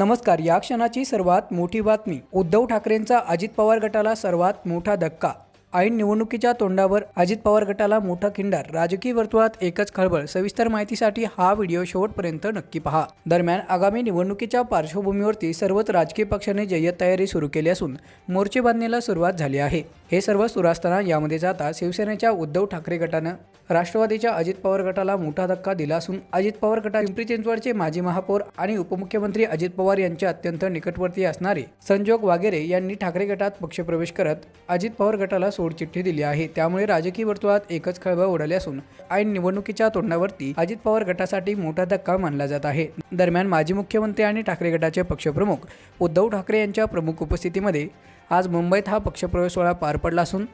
नमस्कार या क्षणाची सर्वात मोठी बातमी. उद्धव ठाकरेंचा अजित पवार गटाला सर्वात मोठा धक्का. ऐन निवडणुकीच्या तोंडावर अजित पवार गटाला मोठा खिंडार. राजकीय वर्तुळात एकच खळबळ. सविस्तर माहितीसाठी हा व्हिडिओ शेवटपर्यंत नक्की पहा. दरम्यान आगामी निवडणुकीच्या पार्श्वभूमीवरती सर्वच राजकीय पक्षांनी जय्यत तयारी सुरू केली असून मोर्चे बांधणीला सुरुवात झाली आहे. हे सर्व सुरू असताना यामध्ये जाता शिवसेनेच्या उद्धव ठाकरे गटानं राष्ट्रवादीच्या अजित पवार गटाला मोठा धक्का दिला असून अजित पवार गटात पिंपरी चिंचवडचे माजी महापौर आणि उपमुख्यमंत्री अजित पवार यांचे अत्यंत निकटवर्ती असणारे संजोग वागेरे यांनी ठाकरे गटात पक्षप्रवेश करत अजित पवार गटाला सोडचिठ्ठी दिली आहे. त्यामुळे राजकीय वर्तुळात एकच खळबळ उडाली असून ऐन निवडणुकीच्या तोंडावरती अजित पवार गटासाठी मोठा धक्का मानला जात आहे. दरम्यान माजी मुख्यमंत्री आणि ठाकरे गटाचे पक्षप्रमुख उद्धव ठाकरे यांच्या प्रमुख उपस्थितीमध्ये आज मुंबईत हा पक्षप्रवेश सोहळा पार पडला असून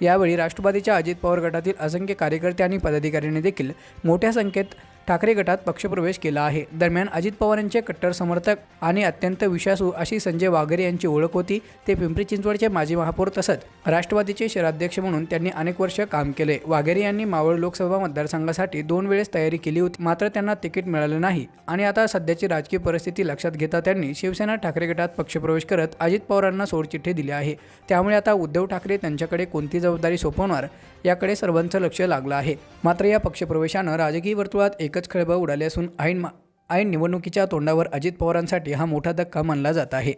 यावेळी राष्ट्रवादीच्या अजित पवार गटातील असंख्य कार्यकर्ते आणि पदाधिकाऱ्यांनी देखील मोठ्या संख्येत ठाकरे गटात पक्षप्रवेश केला आहे. दरम्यान अजित पवारांचे कट्टर समर्थक आणि अत्यंत विश्वासू अशी संजय वाघेरे यांची ओळख होती ते पिंपरी चिंचवडचे माजी महापौर तसंच राष्ट्रवादीचे शहराध्यक्ष म्हणून त्यांनी अनेक वर्ष काम केले. वाघेरे यांनी मावळ लोकसभा मतदारसंघासाठी दोन वेळेस तयारी केली होती मात्र त्यांना तिकीट मिळालं नाही. आणि आता सध्याची राजकीय परिस्थिती लक्षात घेता त्यांनी शिवसेना ठाकरे गटात पक्षप्रवेश करत अजित पवारांना सोडचिठ्ठी दिली आहे. त्यामुळे आता उद्धव ठाकरे त्यांच्याकडे कोणती जबाबदारी सोपवणार याकडे सर्वांचं लक्ष लागलं आहे. मात्र या पक्षप्रवेशानं राजकीय वर्तुळात एक एकच खळबळ उडाली असून ऐन मा ऐन निवडणुकीच्या तोंडावर अजित पवारांसाठी हा मोठा धक्का मानला जात आहे.